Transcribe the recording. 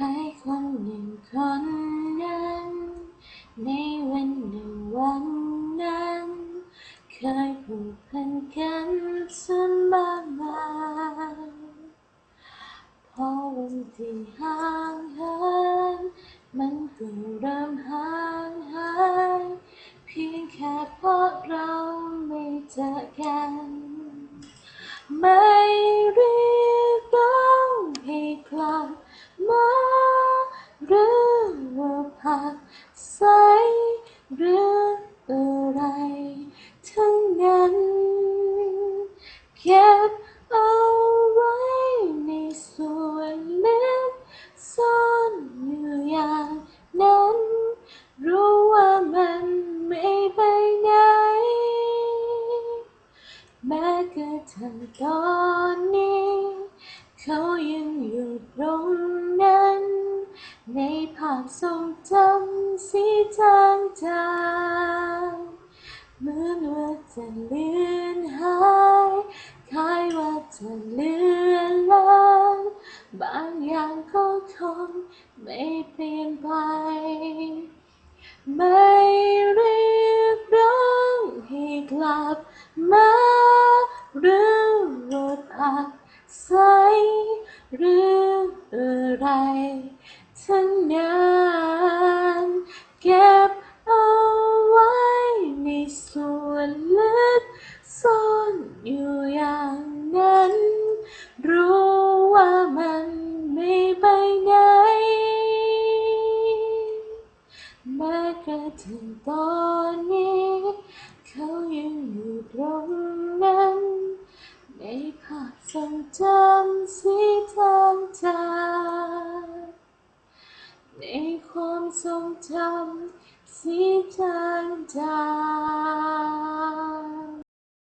รคนหนึ่งคนนั้น ในวันหนึ่งวันนั้น เคยผูกพันกันจนมากมายพอวันที่ห่างเหินมันก็เริ่มห่างหายเพียงแค่เพราะเราไม่เจอกัน ใสหรืออะไรทั้งนั้น เก็บเอาไว้ในส่วนลึกซ่อนอยู่อย่างนั้น รู้ว่ามันไม่ไปไหนแม้กระทั่งตอนนี้ เขายังอยู่ตรง ในภาพทรงจำสีจางจางเหมือนว่าจะเลือนหายคล้ายว่าจะเลือนลางบางอย่างก็คงไม่เปลี่ยนไป ไม่เรียกร้องให้กลับมาหรือว่าพักใสหรืออะไร ทั้งนั้นเก็บเอาไว้ในส่วนลึกซ่อนอยู่อย่างนั้น รู้ว่ามันไม่ไปไหนแม้กระทั่งตอนนี้ เขายังอยู่ตรงนั้น ในภาพทรงจำสีจางจางในความ ทรงจำสีจางจา